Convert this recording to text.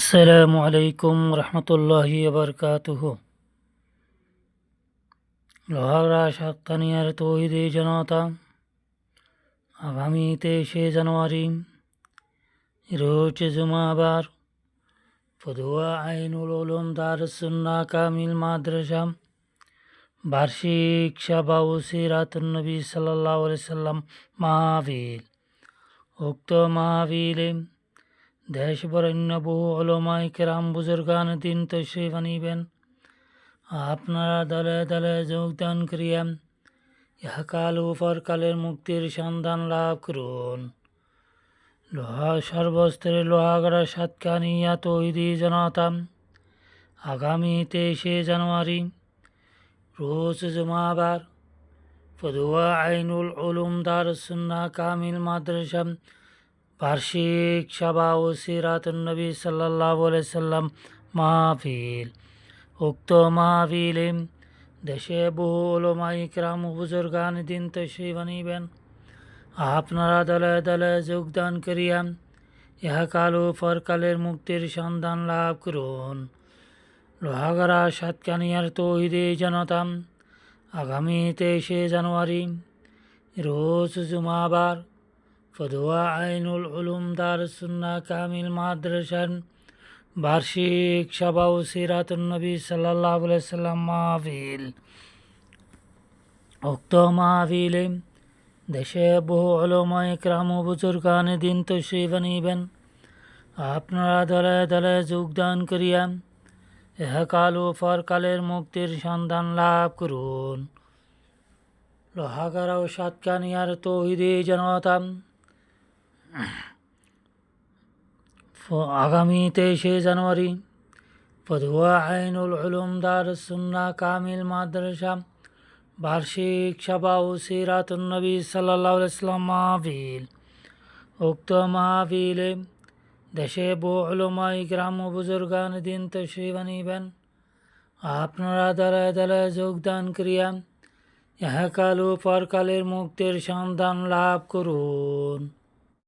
আসসালামু আলাইকুম রহমতুল্লাহি বরকাতুহ। লোহাগড়া সাক্তানিয়ার তৌহিদে জনতা আগামী তেইশে জানুয়ারি, রোজ জুমাবার ফদুয়া আইনুল উলুম দারুসুন্না কামিল মাদ্রাসা, বার্ষিক সাবা ও সিরাতুন্নবী সাল্লাহ সাল্লাম মাহফিল। উক্ত মাহফিলে দেশ বরেণ্য বহু অলমাই কেরাম বুজুর্গান দিন তশরিফ আনিবেন আপনারা দলে দলে যোগদান করিয়া ইহাকাল ও পরকালের মুক্তির সন্ধান লাভ করুন। লোহা সর্বস্তরে লোহাগড়া সাতকানিয়া তৈরি জনতা আগামী তেইশে জানুয়ারি, রোজ জুমাবার, পদুয়া আইনুল উলুম দারুসুন্না কামিল মাদ্রাসা বার্ষিক সভা ও সিরাতুন্নবী সাল্লাহ সাল্লাম মাহফিল, উক্ত মাহফিলে দেশে বহু ওলমাই ইকরাম বুজুর্গান দিন তশরিফ আনিবেন। আপনারা দলে দলে যোগদান করিয়া ইহাকাল ও ফরকালের মুক্তির সন্ধান লাভ করুন। লোহাগড়া সাতকানিয়ার তৌহিদে জনতা আগামী তেইশে জানুয়ারি রোজ জুমাবার ফদুয়া আইনুল উলুম দারুসুন্না কামিল মাদ্রাসার বার্ষিক সভা ও সিরাতুন্নবী সাল্লাহ সাল্লাম মাহফিল উক্ত মাহফিলে দেশে বহু অলমা ক্রাম বুজুর্গান দিন তশরিফ আনিবেন আপনারা দলে দলে যোগদান করিয়া এহকাল ও পরকালের মুক্তির সন্ধান লাভ করুন লোহাগারা ও সাতকানিয়ার তৌহিদে জনতা আগামী তেইশে জানুয়ারি পদুয়া আইনুল উলুম দারুসুন্না কামিল মাদ্রাসা বার্ষিক সভা ও সিরাতুন্নবী সাল্লাহ ইসলাম মাহফিল উক্ত মাহফিলে দেশে বহু উলমাই গ্রাম ও বুজুর্গান দিন তশরিফ আনিবেন আপনারা দলে দলে যোগদান করিয়া ইহাকাল ও পরকালের মুক্তির সন্ধান লাভ করুন